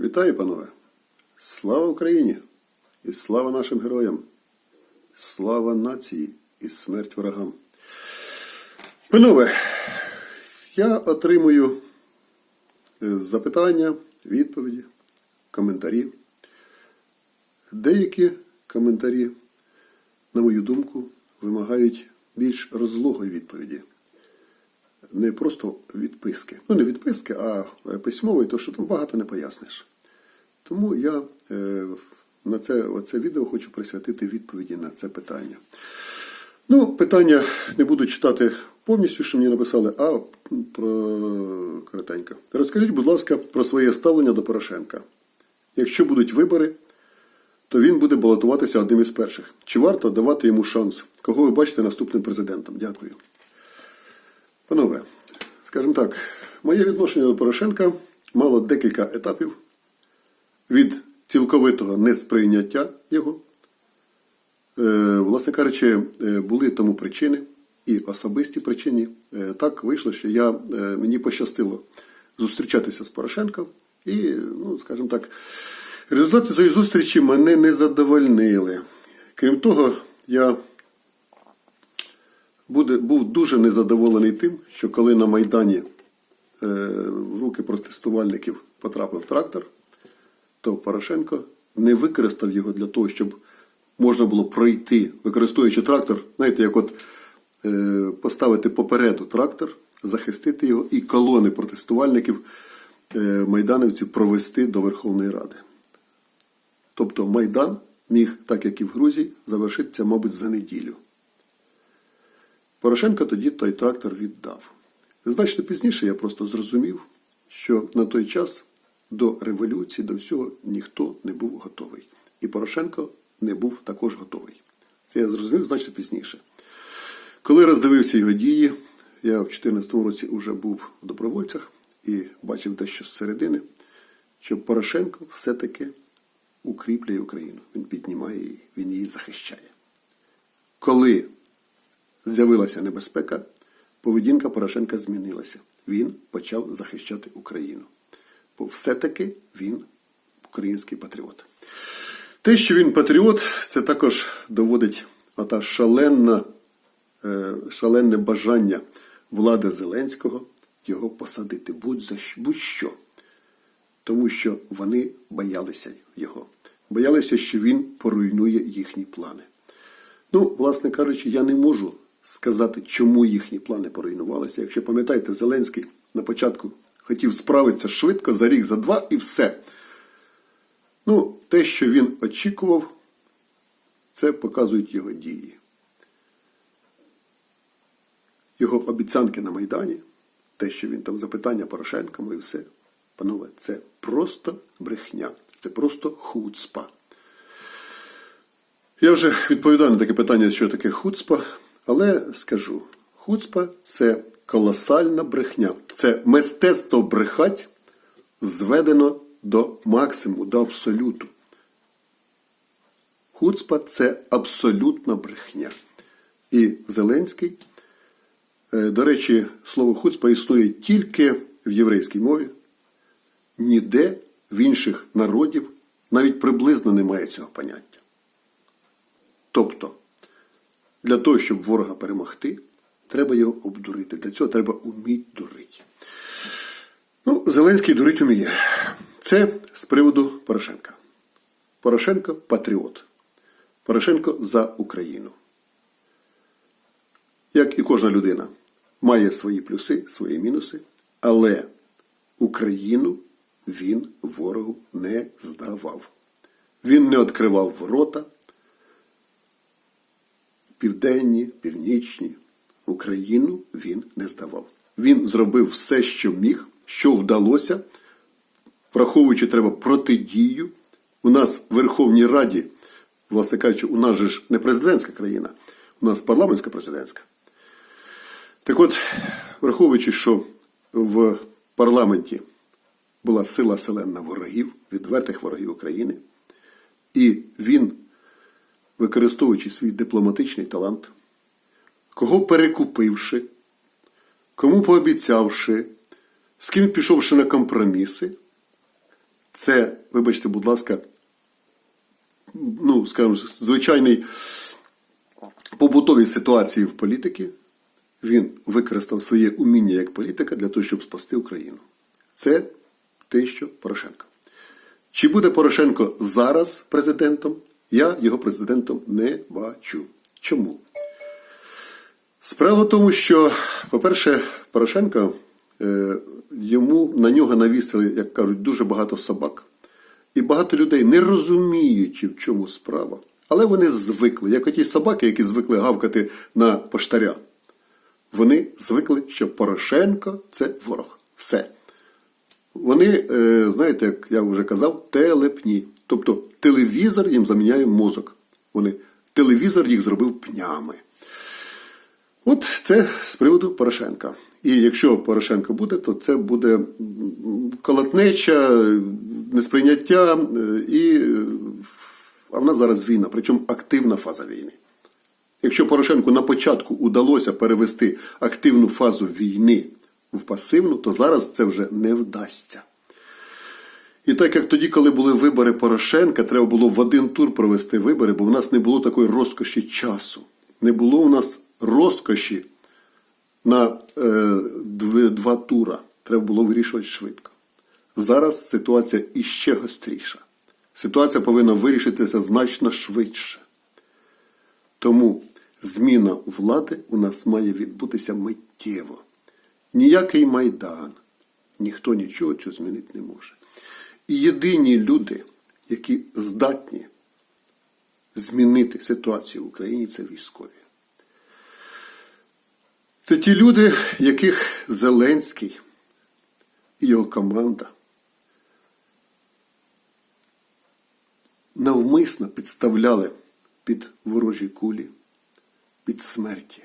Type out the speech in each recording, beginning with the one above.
Вітаю, панове! Слава Україні! І слава нашим героям! Слава нації і смерть ворогам! Панове, я отримую е, запитання, відповіді, коментарі. Деякі коментарі, на мою думку, вимагають більш розлогої відповіді не просто відписки. Ну, не відписки, а письмової, то що там багато не поясниш. Тому я е, на це, оце відео хочу присвятити відповіді на це питання. Ну, питання не буду читати повністю, що мені написали, а про коротенько. Розкажіть, будь ласка, про своє ставлення до Порошенка. Якщо будуть вибори, то він буде балотуватися одним із перших. Чи варто давати йому шанс? Кого ви бачите наступним президентом? Дякую. Скажімо так, моє відношення до Порошенка мало декілька етапів від цілковитого несприйняття його. Е, Власне кажучи, е, були тому причини і особисті причини. Е, Так вийшло, що я, мені пощастило зустрічатися з Порошенком, і, ну, скажімо так, результати тої зустрічі мене не задовольнили. Крім того, я буде, був дуже незадоволений тим, що коли на Майдані е, в руки протестувальників потрапив трактор, то Порошенко не використав його для того, щоб можна було пройти, використовуючи трактор, знаєте, як от е, поставити попереду трактор, захистити його і колони протестувальників е, майдановців провести до Верховної Ради. Тобто Майдан міг, так як і в Грузії, завершитися, мабуть, за неділю. Порошенко тоді той трактор віддав. Значно пізніше я просто зрозумів, що на той час до революції, до всього ніхто не був готовий. І Порошенко не був також готовий. Це я зрозумів значно пізніше. Коли роздивився його дії, я в 2014 році вже був в добровольцях і бачив дещо зсередини, що Порошенко все-таки укріплює Україну. Він піднімає її, він її захищає. Коли з'явилася небезпека, поведінка Порошенка змінилася. Він почав захищати Україну. Бо все-таки він український патріот. Те, що він патріот, це також доводить ота шаленна, е, шалене бажання влади Зеленського його посадити будь-що. Тому що вони боялися його. Боялися, що він поруйнує їхні плани. Ну, власне кажучи, я не можу сказати, чому їхні плани поруйнувалися. Якщо пам'ятаєте, Зеленський на початку хотів справитися швидко за рік, за два і все. Ну, те, що він очікував, це показують його дії. Його обіцянки на Майдані, те, що він там запитання Порошенкому і все. Панове, це просто брехня, це просто хуцпа. Я вже відповідаю на таке питання, що таке хуцпа, але скажу: хуцпа це колосальна брехня. Це мистецтво брехать зведено до максимуму, до абсолюту. Хуцпа це абсолютна брехня. І Зеленський, е, до речі, слово хуцпа існує тільки в єврейській мові, ніде в інших народів навіть приблизно немає цього поняття. Тобто, для того, щоб ворога перемогти, треба його обдурити. Для цього треба уміти дурити. Ну, Зеленський дурить уміє. Це з приводу Порошенка. Порошенко патріот. Порошенко за Україну. Як і кожна людина, має свої плюси, свої мінуси, але Україну він ворогу не здавав. Він не відкривав ворота південні, північні. Україну він не здавав. Він зробив все, що міг, що вдалося, враховуючи треба протидію. У нас в Верховній Раді, власне кажучи, у нас же ж не президентська країна, у нас парламентська президентська. Так от, враховуючи, що в парламенті була сила селена ворогів, відвертих ворогів України, і він використовуючи свій дипломатичний талант, кого перекупивши, кому пообіцявши, з ким пішовши на компроміси, це, вибачте, будь ласка, ну, скажімо, звичайний побутовій ситуації в політиці він використав своє уміння як політика для того, щоб спасти Україну. Це те, що Порошенко. Чи буде Порошенко зараз президентом? Я його президентом не бачу. Чому? Справа в тому, що, по-перше, Порошенко е, йому на нього навісили, як кажуть, дуже багато собак. І багато людей, не розуміючи, в чому справа, але вони звикли, як оті собаки, які звикли гавкати на поштаря. Вони звикли, що Порошенко це ворог. Все. Вони, е, знаєте, як я вже казав, телепні. Тобто телевізор їм заміняє мозок. Вони, телевізор їх зробив пнями. От це з приводу Порошенка. І якщо Порошенко буде, то це буде колотнеча, несприйняття е, і. А в нас зараз війна, причому активна фаза війни. Якщо Порошенку на початку удалося перевести активну фазу війни в пасивну, то зараз це вже не вдасться. І так як тоді, коли були вибори Порошенка, треба було в один тур провести вибори, бо в нас не було такої розкоші часу. Не було у нас розкоші на е, дв- два тура. Треба було вирішувати швидко. Зараз ситуація іще гостріша. Ситуація повинна вирішитися значно швидше. Тому зміна влади у нас має відбутися миттєво. Ніякий майдан, ніхто нічого цього змінити не може. І єдині люди, які здатні змінити ситуацію в Україні, це військові. Це ті люди, яких Зеленський і його команда навмисно підставляли під ворожі кулі, під смерті.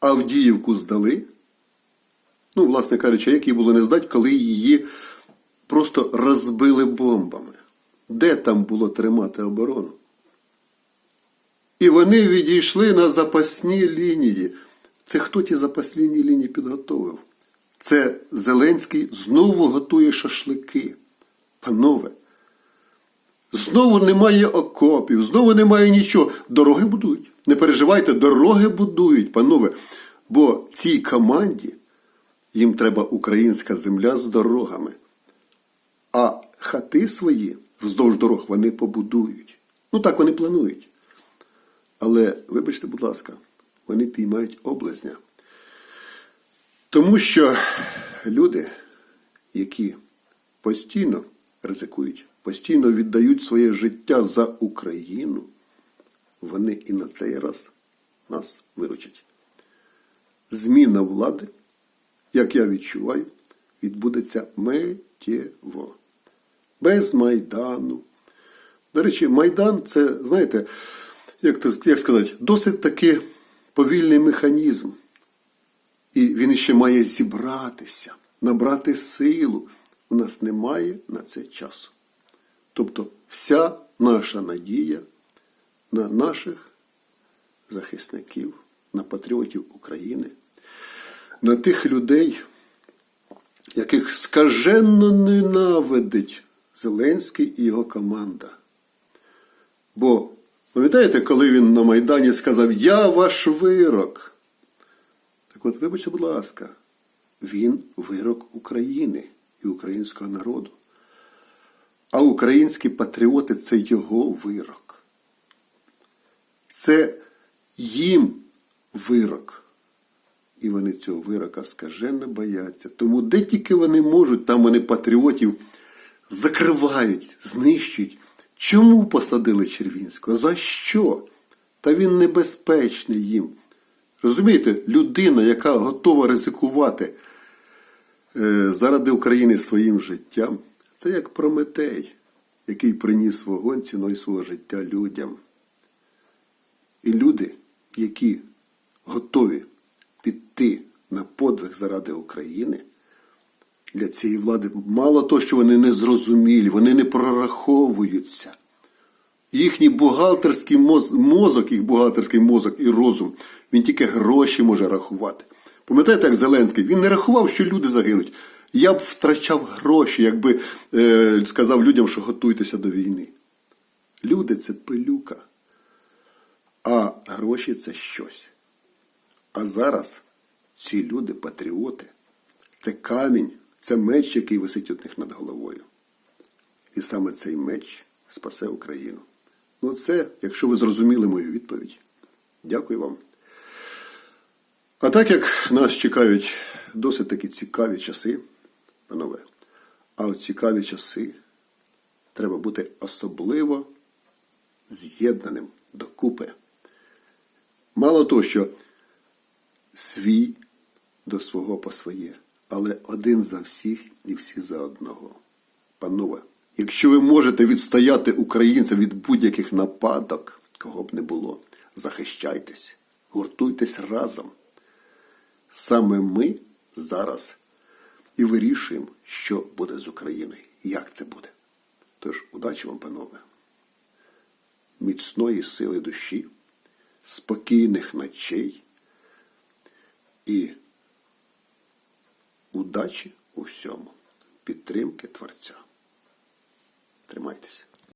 Авдіївку здали. Ну, власне кажучи, як її було не здати, коли її просто розбили бомбами. Де там було тримати оборону? І вони відійшли на запасні лінії. Це хто ті запасні лінії підготовив? Це Зеленський знову готує шашлики. Панове, знову немає окопів, знову немає нічого. Дороги будують. Не переживайте, дороги будують, панове. Бо цій команді їм треба українська земля з дорогами. А хати свої вздовж дорог вони побудують. Ну так вони планують. Але, вибачте, будь ласка, вони піймають облазня. Тому що люди, які постійно ризикують, постійно віддають своє життя за Україну, вони і на цей раз нас виручать. Зміна влади, як я відчуваю, відбудеться миттєво. Без Майдану. До речі, Майдан це, знаєте, як, як сказати, досить таки повільний механізм. І він ще має зібратися, набрати силу. У нас немає на це часу. Тобто вся наша надія на наших захисників, на патріотів України, на тих людей, яких скаженно ненавидить Зеленський і його команда. Бо пам'ятаєте, коли він на Майдані сказав Я ваш вирок? Так от, вибачте, будь ласка, він вирок України і українського народу. А українські патріоти це його вирок. Це їм вирок. І вони цього вирока скаженно бояться. Тому де тільки вони можуть, там вони патріотів закривають, знищують. Чому посадили Червінського? За що? Та він небезпечний їм. Розумієте, людина, яка готова ризикувати е, заради України своїм життям, це як Прометей, який приніс вогонь ціною свого життя людям. І люди, які готові піти на подвиг заради України, для цієї влади мало того, що вони не зрозумілі, вони не прораховуються. Їхній бухгалтерський моз- мозок, їх бухгалтерський мозок і розум, він тільки гроші може рахувати. Пам'ятаєте, як Зеленський? Він не рахував, що люди загинуть. Я б втрачав гроші, якби е, сказав людям, що готуйтеся до війни. Люди це пилюка, а гроші це щось. А зараз ці люди патріоти. Це камінь, це меч, який висить у них над головою. І саме цей меч спасе Україну. Ну, це, якщо ви зрозуміли мою відповідь, дякую вам. А так як нас чекають досить такі цікаві часи, панове, а в цікаві часи треба бути особливо з'єднаним докупи. Мало того, що свій до свого по своє, але один за всіх і всі за одного. Панове, якщо ви можете відстояти українця від будь-яких нападок, кого б не було, захищайтесь, гуртуйтесь разом. Саме ми зараз і вирішуємо, що буде з Україною, як це буде. Тож, удачі вам, панове, міцної сили душі, спокійних ночей і удачі у всьому, підтримки Творця. Тримайтеся.